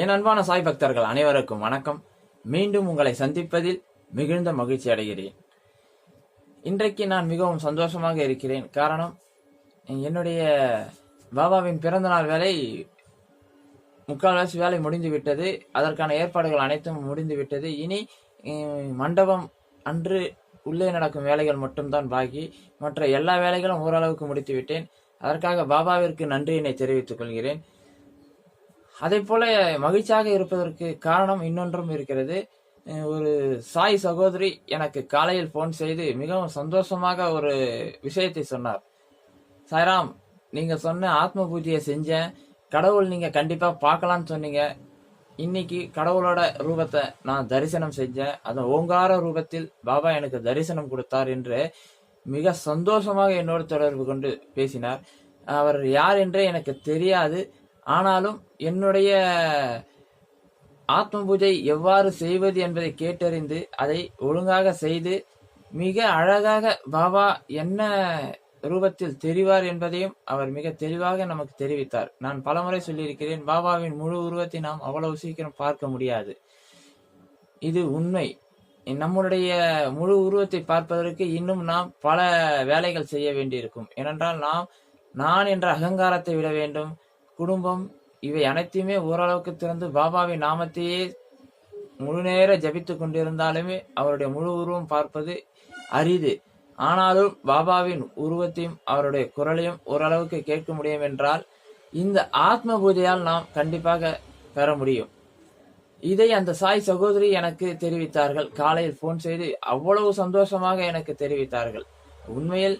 என் அன்பான சாய் பக்தர்கள் அனைவருக்கும் வணக்கம். மீண்டும் உங்களை சந்திப்பதில் மிகுந்த மகிழ்ச்சி அடைகிறேன். இன்றைக்கு நான் மிகவும் சந்தோஷமாக இருக்கிறேன். காரணம் என்னுடைய பாபாவின் பிறந்தநாள் வேலை முக்கால்வாசி வேலை முடிந்து விட்டது அதற்கான ஏற்பாடுகள் அனைத்தும் முடிந்து விட்டது இனி மண்டபம் அன்று உள்ளே நடக்கும் வேலைகள் மட்டும்தான் பாக்கி. மற்ற எல்லா வேலைகளும் ஓரளவுக்கு முடித்து விட்டேன் அதற்காக பாபாவிற்கு நன்றியினை தெரிவித்துக் கொள்கிறேன். அதே போல மகிழ்ச்சியாக இருப்பதற்கு காரணம் இன்னொன்றும் இருக்கிறது. ஒரு சாய் சகோதரி எனக்கு காலையில் போன் செய்து மிகவும் சந்தோஷமாக ஒரு விஷயத்தை சொன்னார். சாய்ராம் நீங்க சொன்ன ஆத்ம பூஜையை செஞ்சேன். கடவுள் நீங்க கண்டிப்பா பார்க்கலாம்னு சொன்னீங்க. இன்னைக்கு கடவுளோட ரூபத்தை நான் தரிசனம் செஞ்சேன். அந்த ஓங்கார ரூபத்தில் பாபா எனக்கு தரிசனம் கொடுத்தார் என்று மிக சந்தோஷமாக என்னோடு தொடர்பு கொண்டு பேசினார். அவர் யார் என்றே எனக்கு தெரியாது. ஆனாலும் என்னுடைய ஆத்ம பூஜை எவ்வாறு செய்வது என்பதை கேட்டறிந்து அதை ஒழுங்காக செய்து மிக அழகாக பாபா என்ன ரூபத்தில் தெரிவார் என்பதையும் அவர் மிக தெளிவாக நமக்கு தெரிவித்தார். நான் பலமுறை சொல்லியிருக்கிறேன் பாபாவின் முழு உருவத்தை நாம் அவ்வளவு சீக்கிரம் பார்க்க முடியாது. இது உண்மை. நம்முடைய முழு உருவத்தை பார்ப்பதற்கு இன்னும் நாம் பல வேலைகள் செய்ய வேண்டியிருக்கும். ஏனென்றால் நாம் நான் என்ற அகங்காரத்தை விட வேண்டும் குடும்பம் இவை அனைத்தையுமே ஓரளவுக்கு திறந்து பாபாவின் நாமத்தையே முழு நேர ஜபித்துக் கொண்டிருந்தாலுமே அவருடைய முழு உருவம் பார்ப்பது அரிது. ஆனாலும் பாபாவின் உருவத்தையும் அவருடைய குரலையும் ஓரளவுக்கு கேட்க முடியும் என்றால் இந்த ஆத்ம பூஜையால் நாம் கண்டிப்பாக பெற முடியும். இதை அந்த சாய் சகோதரி எனக்கு தெரிவித்தார்கள். காலையில் போன் செய்து அவ்வளவு சந்தோஷமாக எனக்கு தெரிவித்தார்கள். உண்மையில்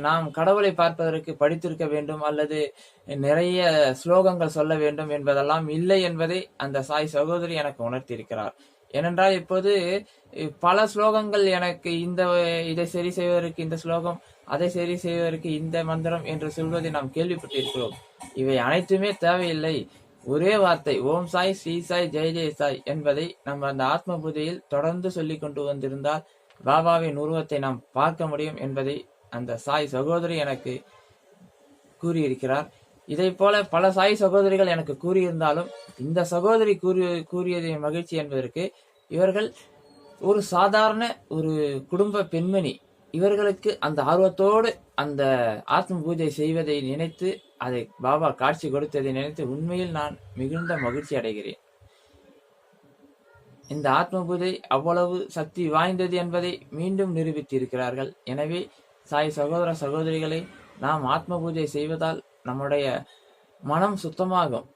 நாம் கடவுளை பார்ப்பதற்கு படித்திருக்க வேண்டும் அல்லது நிறைய ஸ்லோகங்கள் சொல்ல வேண்டும் என்பதெல்லாம் இல்லை என்பதை அந்த சாய் சகோதரி எனக்கு உணர்த்தியிருக்கிறார். ஏனென்றால் இப்போது பல ஸ்லோகங்கள் எனக்கு இந்த இதை சரி செய்வதற்கு இந்த ஸ்லோகம் அதை சரி செய்வதற்கு இந்த மந்திரம் என்று சொல்வதை நாம் கேள்விப்பட்டிருக்கிறோம். இவை அனைத்துமே தேவையில்லை. ஒரே வார்த்தை ஓம் சாய் ஸ்ரீ சாய் ஜெய் ஜெய் சாய் என்பதை நம்ம அந்த ஆத்ம பூஜையில் தொடர்ந்து சொல்லிக் கொண்டு வந்திருந்தால் பாபாவின் உருவத்தை நாம் பார்க்க முடியும் என்பதை அந்த சாய் சகோதரி எனக்கு கூறியிருக்கிறார். இதை போல பல சாய் சகோதரிகள் எனக்கு கூறியிருந்தாலும் இந்த சகோதரி கூறி கூறியதின் மகிழ்ச்சி என்பதற்கு இவர்கள் ஒரு சாதாரண ஒரு குடும்ப பெண்மணி. இவர்களுக்கு அந்த ஆர்வத்தோடு அந்த ஆத்ம பூஜை செய்வதை நினைத்து அதை பாபா காட்சி கொடுத்ததை நினைத்து உண்மையில் நான் மிகுந்த மகிழ்ச்சி அடைகிறேன். இந்த ஆத்ம பூஜை அவ்வளவு சக்தி வாய்ந்தது என்பதை மீண்டும் நிரூபித்திருக்கிறார்கள். எனவே சாய் சகோதர சகோதரிகளை நாம் ஆத்ம பூஜை செய்வதால் நம்முடைய மனம் சுத்தமாகும்.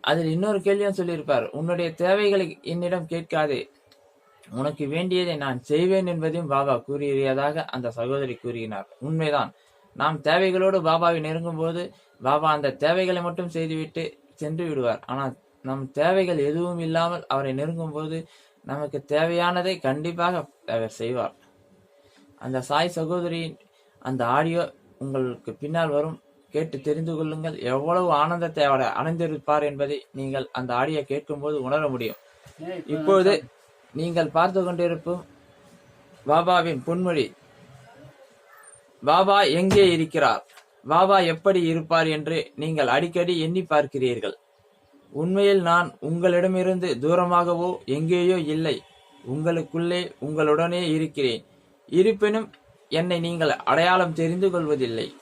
அதில் இன்னொரு கேள்வியும் சொல்லியிருப்பார் உன்னுடைய தேவைகளை என்னிடம் கேட்காதே. உனக்கு வேண்டியதை நான் செய்வேன் என்பதையும் பாபா கூறியதாக அந்த சகோதரி கூறினார். உண்மைதான். நாம் தேவைகளோடு பாபாவை நெருங்கும் போது பாபா அந்த தேவைகளை மட்டும் செய்துவிட்டு சென்று விடுவார். ஆனால் நம் தேவைகள் எதுவும் இல்லாமல் அவரை நெருங்கும் போது நமக்கு தேவையானதை கண்டிப்பாக அவர் செய்வார். அந்த சாய் சகோதரியின் அந்த ஆடியோ உங்களுக்கு பின்னால் வரும். கேட்டு தெரிந்து கொள்ளுங்கள். எவ்வளவு ஆனந்தத்தை அவர் அணைந்திருப்பார் என்பதை நீங்கள் அந்த ஆடியோ கேட்கும்போது உணர முடியும். இப்பொழுது நீங்கள் பார்த்து கொண்டிருக்கும் பாபாவின் பொன்மொழி. பாபா எங்கே இருக்கிறார்? பாபா எப்படி இருப்பார் என்று நீங்கள் அடிக்கடி எண்ணி பார்க்கிறீர்கள். உண்மையில் நான் உங்களிடமிருந்து தூரமாகவோ எங்கேயோ இல்லை. உங்களுக்குள்ளே உங்களுடனே இருக்கிறேன். இருப்பினும் என்னை நீங்கள் அடையாளம் தெரிந்து கொள்வதில்லை.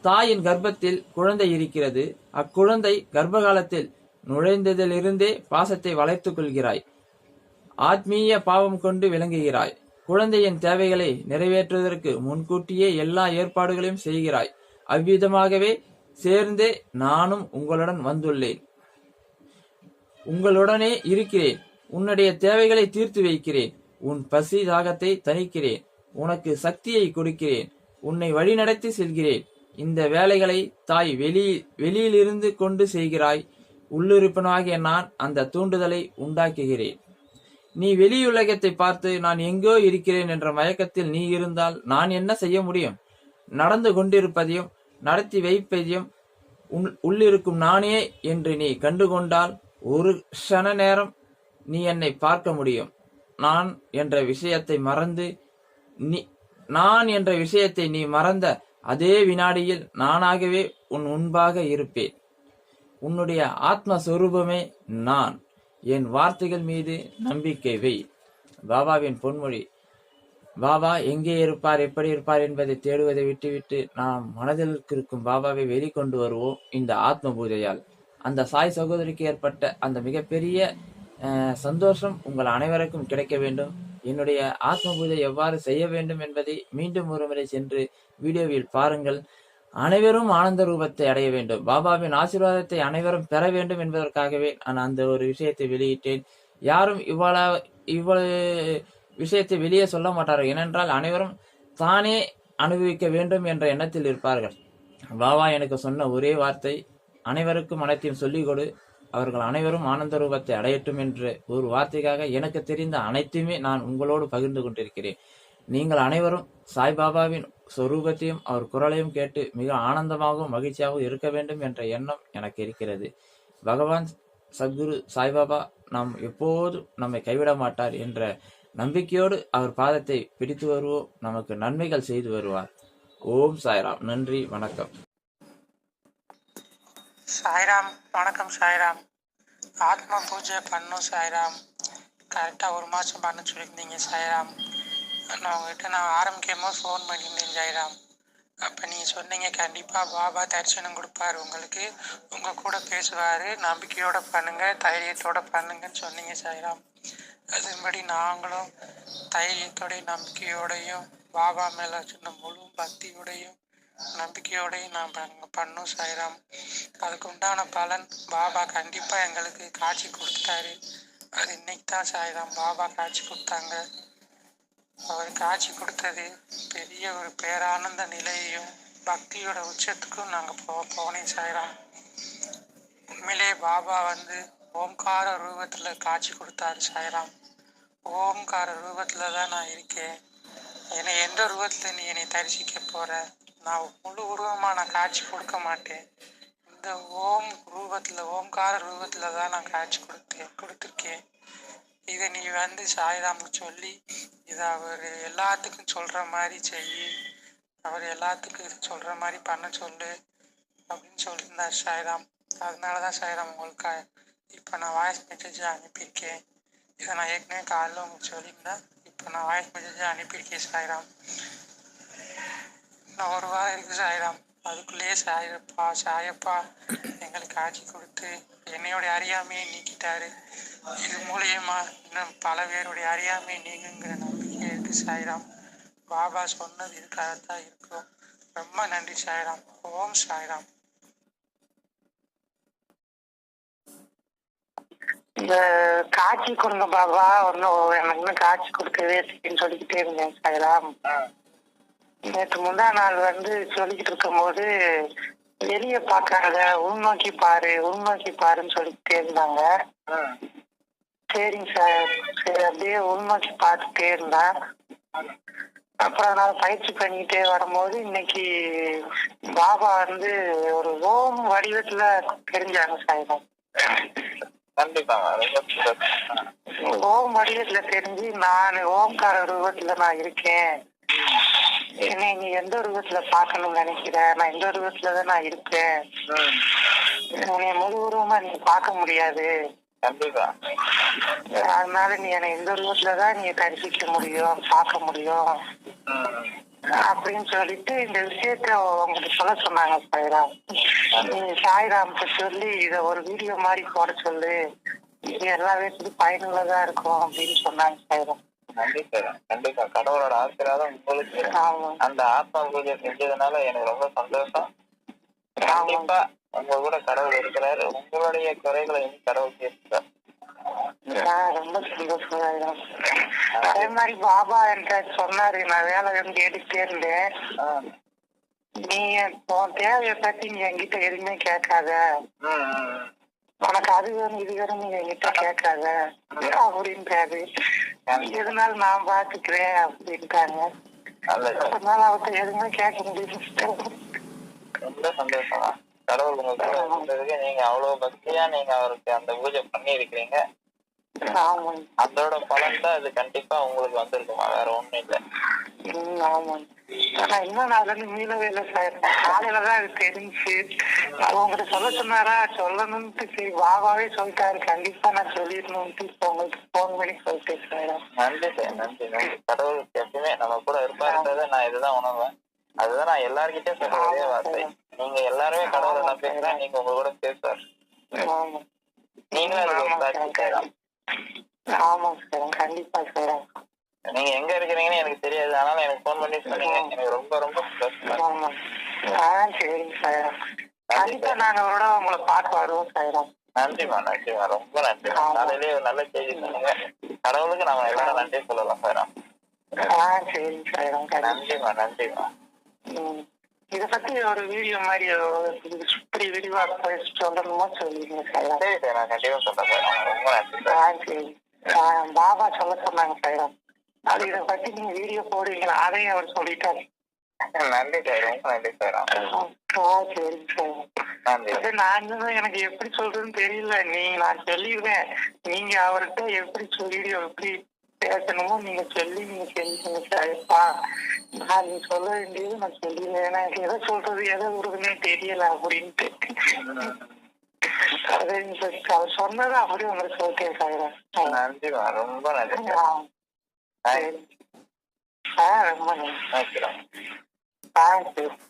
தாயின் கர்ப்பத்தில் குழந்தை இருக்கிறது. அக்குழந்தை கர்ப்பகாலத்தில் நுழைந்ததிலிருந்தே பாசத்தை வளைத்துக் கொள்கிறாய். ஆத்மீய பாவம் கொண்டு விளங்குகிறாய். குழந்தையின் தேவைகளை நிறைவேற்றுவதற்கு முன்கூட்டியே எல்லா ஏற்பாடுகளையும் செய்கிறாய். அவ்விதமாகவே சேர்ந்தே நானும் உங்களுடன் வந்துள்ளேன். உங்களுடனே இருக்கிறேன். உன்னுடைய தேவைகளை தீர்த்து வைக்கிறேன். உன் பசி தாகத்தை தணிக்கிறேன். உனக்கு சக்தியை கொடுக்கிறேன். உன்னை வழிநடத்தி செல்கிறேன். இந்த வேலைகளை தாய் வெளி வெளியிலிருந்து கொண்டு செய்கிறாய். உள்ளுறுப்பினாகிய நான் அந்த தூண்டுதலை உண்டாக்குகிறேன். நீ வெளியுலகத்தை பார்த்து நான் எங்கோ இருக்கிறேன் என்ற மயக்கத்தில் நீ இருந்தால் நான் என்ன செய்ய முடியும்? நடந்து கொண்டிருப்பதையும் நடத்தி வைப்பதையும் உள்- உள்ளிருக்கும் நானே என்று நீ கண்டுகொண்டால் ஒரு க்ஷண நேரம் நீ என்னை பார்க்க முடியும். நான் என்ற விஷயத்தை மறந்து நீ நான் என்ற விஷயத்தை நீ மறந்த அதே வினாடியில் நானாகவே உன் முன்பாக இருப்பேன். உன்னுடைய ஆத்மஸ்வரூபமே நான். என் வார்த்தைகள் மீது நம்பிக்கை வை. பாபாவின் பொன்மொழி. பாபா எங்கே இருப்பார் எப்படி இருப்பார் என்பதை தேடுவதை விட்டுவிட்டு நாம் மனதில் இருக்கும் பாபாவை வெளிக்கொண்டு வருவோம் இந்த ஆத்ம பூஜையால் அந்த சாய் சகோதரிக்கு ஏற்பட்ட அந்த மிகப்பெரிய சந்தோஷம் உங்கள் அனைவருக்கும் கிடைக்க வேண்டும். என்னுடைய ஆத்ம பூஜை எவ்வாறு செய்ய வேண்டும் என்பதை மீண்டும் ஒருமுறை சென்று வீடியோவில் பாருங்கள். அனைவரும் ஆனந்த ரூபத்தை அடைய வேண்டும். பாபாவின் ஆசீர்வாதத்தை அனைவரும் பெற வேண்டும் என்பதற்காகவே நான் அந்த ஒரு விஷயத்தை வெளியிட்டேன். யாரும் இவ்வளவு இவ்வளவு விஷயத்தை வெளியே சொல்ல மாட்டார்கள். ஏனென்றால் அனைவரும் தானே அனுபவிக்க வேண்டும் என்ற எண்ணத்தில் இருப்பார்கள். பாபா எனக்கு சொன்ன ஒரே வார்த்தை அனைவருக்கும் அனைத்தையும் சொல்லிக் கொடு. அவர்கள் அனைவரும் ஆனந்த ரூபத்தை அடையட்டும் என்று ஒரு வார்த்தைக்காக எனக்கு தெரிந்த அனைத்தையுமே நான் உங்களோடு பகிர்ந்து கொண்டிருக்கிறேன். நீங்கள் அனைவரும் சாய்பாபாவின் சொரூபத்தையும் அவர் குரலையும் கேட்டு மிக ஆனந்தமாகவும் மகிழ்ச்சியாகவும் இருக்க வேண்டும் என்ற எண்ணம் எனக்கு இருக்கிறது. பகவான் சத்குரு சாய்பாபா நாம் எப்போதும் நம்மை கைவிட மாட்டார் என்ற நம்பிக்கையோடு அவர் பாதத்தை பிடித்து வருவோம். நமக்கு நன்மைகள் செய்து வருவார். ஓம் சாய்ராம். நன்றி. வணக்கம். சாய்ராம் வணக்கம் சாய்ராம். ஆத்மா பூஜை பண்ணும் சாய்ராம். கரெக்டாக ஒரு மாதம் பண்ண சொல்லியிருந்தீங்க சாய்ராம். நான் உங்ககிட்ட நான் ஆரம்பிக்கும் போது ஃபோன் பண்ணியிருந்தேன் சாய்ராம். அப்போ நீங்கள் சொன்னீங்க கண்டிப்பாக பாபா தரிசனம் கொடுப்பாரு உங்களுக்கு. உங்கள் கூட பேசுவார் நம்பிக்கையோடு பண்ணுங்கள் தைரியத்தோடு பண்ணுங்கன்னு சொன்னீங்க சாய்ராம். அதன்படி நாங்களும் தைரியத்தோடையும் நம்பிக்கையோடையும் பாபா மேலே சொன்ன முழு பக்தியோடையும் நம்பிக்கையோடையும் நான் பண்ணும் பண்ணோம் சாய்ராம். அதுக்கு உண்டான பலன் பாபா கண்டிப்பாக எங்களுக்கு காட்சி கொடுத்தாரு அது இன்னைக்கு தான் சாய்ராம். பாபா காட்சி கொடுத்தாங்க. அவர் காட்சி கொடுத்தது பெரிய ஒரு பேரானந்த நிலையையும் பக்தியோட உச்சத்துக்கும் நாங்கள் போ போனேன் சாய்ராம். உண்மையிலே பாபா வந்து ஓம்கார ரூபத்தில் காட்சி கொடுத்தாரு சாய்ராம். ஓம்கார ரூபத்தில் தான் நான் இருக்கேன். என்னை எந்த ரூபத்தில் நீ என்னை தரிசிக்க போகிற நான் முழு உருவமாக நான் காட்சி கொடுக்க மாட்டேன். இந்த ஓம் ரூபத்தில் ஓம்கார ரூபத்தில் தான் நான் காட்சி கொடுத்தேன் கொடுத்துருக்கேன். இதை நீ வந்து சாய்ராமுக்கு சொல்லி இதை அவர் எல்லாத்துக்கும் சொல்கிற மாதிரி செய். அவர் எல்லாத்துக்கும் இது சொல்கிற மாதிரி பண்ண சொல்லு அப்படின்னு சொல்லியிருந்தார் சாய்ராம். அதனால தான் சாய்ராம் உங்களுக்கு இப்போ நான் வாய்ஸ் மெசேஜ் அனுப்பியிருக்கேன். இதை நான் ஏற்கனவே காலையில் உங்களுக்கு சொல்லியிருந்தேன். இப்போ நான் வாய்ஸ் மெசேஜ் அனுப்பியிருக்கேன் சாய்ராம். இன்னும் ஒரு வாரம் இருக்கு சாய்ராம் அதுக்குள்ளேயே சாயப்பா சாயப்பா எங்களுக்கு காட்சி கொடுத்து என்னையோடைய அறியாமையை நீக்கிட்டாரு. இது மூலியமா இன்னும் பல பேருடைய அறியாமையை நீங்குங்கிற நம்பிக்கை இருக்கு சாய்ராம் பாபா சொன்னது இதுக்காகத்தான் இருக்கும் ரொம்ப நன்றி சாய்ராம் ஓம் சாய்ராம் இந்த காட்சி கொடுங்க பாபா. ஒன்னும் எனக்கு இன்னும் காட்சி கொடுக்கவே சொல்லிக்கிட்டே இருந்தேன் சாய்ராம் நேற்று முந்தா நாள் வந்து சொல்லிக்கிட்டு இருக்கும்போது வெளிய பார்க்காத உள்நோக்கி பாரு உள்நோக்கி பாருன்னு சொல்லிக்கிட்டே இருந்தாங்க சரிங்க சார். சரி அப்படியே உள்நோக்கி பார்த்துட்டே இருந்தேன். அப்புறம் நான் பயிற்சி பண்ணிக்கிட்டே வரும்போது இன்னைக்கு பாபா வந்து ஒரு ஓம் வடிவத்துல தெரிஞ்சாங்க சாயிரம். ஓம் வடிவத்துல தெரிஞ்சு நான் ஓம்கார ரூபத்துல நான் இருக்கேன். என்னை நீ எந்த ரூபத்துல பார்க்கணும்னு நினைக்கிற? நான் எந்த ரூபத்துல தான் நான் இருக்கேன். உன்னை முழு உருவமா நீ பார்க்க முடியாது. அதனால நீ என்னை எந்த ரூபத்துல தான் நீ தரிசிக்க முடியும் பார்க்க முடியும். அப்படின்னு சொல்லிட்டு இந்த விஷயத்த உங்களுக்கு சொல்ல சொன்னாங்க சாய்ராம். நீ சாய்ராம்கிட்ட சொல்லி இத ஒரு வீடியோ மாதிரி போட சொல்லு. இது எல்லா பேருக்கு பயனுள்ளதா இருக்கும் அப்படின்னு சொன்னாங்க சாய்ராம். கண்டிப்பா கண்டிப்பா. கடவுளோட ஆசீர்வாதம் உங்களுக்கு அந்த ஆத்மா பூஜை செஞ்சதுனால எனக்கு ரொம்ப சந்தோஷம். கண்டிப்பா உங்க கூட கடவுள் இருக்கிறாரு. உங்களுடைய குறைகளை கடவுள் ஆஹ் ரொம்ப சந்தோஷம் அதே மாதிரி பாபா என்கிட்ட சொன்னாரு நான் வேலை வந்து எடுத்துட்டே இருந்தேன் நீ உன் தேவையை பத்தி நீ என்கிட்ட எதுவுமே கேட்காத. உனக்கு அது வேணும் இது வேணும் நீங்க என்கிட்ட கேட்காத. அப்படின்ட்டாரு எதனால நான் பாத்துக்கிறேன் அப்படின்ட்டாங்க. நல்லது. அதனால அவர்கிட்ட எதுவுமே கேட்க முடியல. ரொம்ப சந்தோஷமா. கடவுள் உங்க கூட இருந்ததுக்கு நீங்க அவ்வளவு பக்தியா நீங்க அவருக்கு அந்த பூஜை பண்ணி இருக்கிறீங்க அதோட பலன் தான் இது கண்டிப்பா உங்களுக்கு வந்திருக்குமா? வேற ஒண்ணும் இல்ல. ஆனா இன்னும் நான் அதுல இருந்து மீளவே இல்லை சார். காலையில தான் அது தெரிஞ்சு உங்ககிட்ட சொல்ல சொன்னாரா? சொல்லணும்ட்டு சரி வாவாவே சொல்லிட்டாரு. கண்டிப்பா நான் சொல்லிடணும்ட்டு இப்போ உங்களுக்கு ஃபோன் பண்ணி சொல்லிட்டேன் சார். நன்றி சார் நன்றி நன்றி. கடவுளுக்கு எப்பயுமே நம்ம கூட இருப்பாருன்றதை நான் இதுதான் உணர்வேன். அதுதான் நான் எல்லார்கிட்டயும் சொல்ற ஒரே வார்த்தை. நீங்க எல்லாருமே கடவுளை நம்பிங்கன்னா நீங்க உங்க கூட பேசுவார். ஆமா. நீங்களும் ஆமாங்க சார் கண்டிப்பா சார். நீங்க எங்க இருக்கிறீங்கன்னு எனக்கு தெரியாது. ஆனாலும் எனக்கு ஃபோன் பண்ணி சொன்னீங்க எனக்கு ரொம்ப ரொம்ப சரிங்க சார். கண்டிப்பா. நாங்க கூட உங்களை பார்க்க வருவோம் சார். நன்றிமா நன்றிமா ரொம்ப நன்றி. காலையிலேயே ஒரு நல்ல செய்தி சொன்னீங்க. கடவுளுக்கு நாம எல்லாரும் நன்றி சொல்லலாம் சார். சரிங்க சார். கண்டிப்பா நன்றிமா நன்றிமா. இத பத்தி ஒரு வீடியோ மாதிரி இப்படி விரிவா சொல்லணுமோ சொல்லிடுங்க சார். சரி சார் நான் கண்டிப்பா சொல்றேன் சார். ரொம்ப நன்றி சார். சரி. பாபா சொல்ல சொன்னாங்க சார். அது இதை பத்தி நீங்க வீடியோ போடுவீங்களா? அதையும் அவர் சொல்லிட்டாரு. நன்றி சார். ரொம்ப நன்றி சார். சரிங்க சார் நன்றி. அது நான் இன்னும் எனக்கு எப்படி சொல்றதுன்னு தெரியல. நீங்க நான் சொல்லிடுவேன். நீங்க அவர்கிட்ட எப்படி சொல்லிடு எப்படி பேசணுமோ நீங்க சொல்லி நீங்க செஞ்சீங்க சார்ப்பா நான் நீ சொல்ல வேண்டியது நான் சொல்லிடுவேன். ஏன்னா எதை சொல்றது எதை விடுறதுன்னே தெரியல அப்படின்ட்டு. சரிங்க சார் அவர் சொன்னதை அப்படியே உங்களுக்கு சொல்லிட்டேன் சார். நன்றிமா ரொம்ப நன்றி Thank you. All right, money. Thank you. Thank you.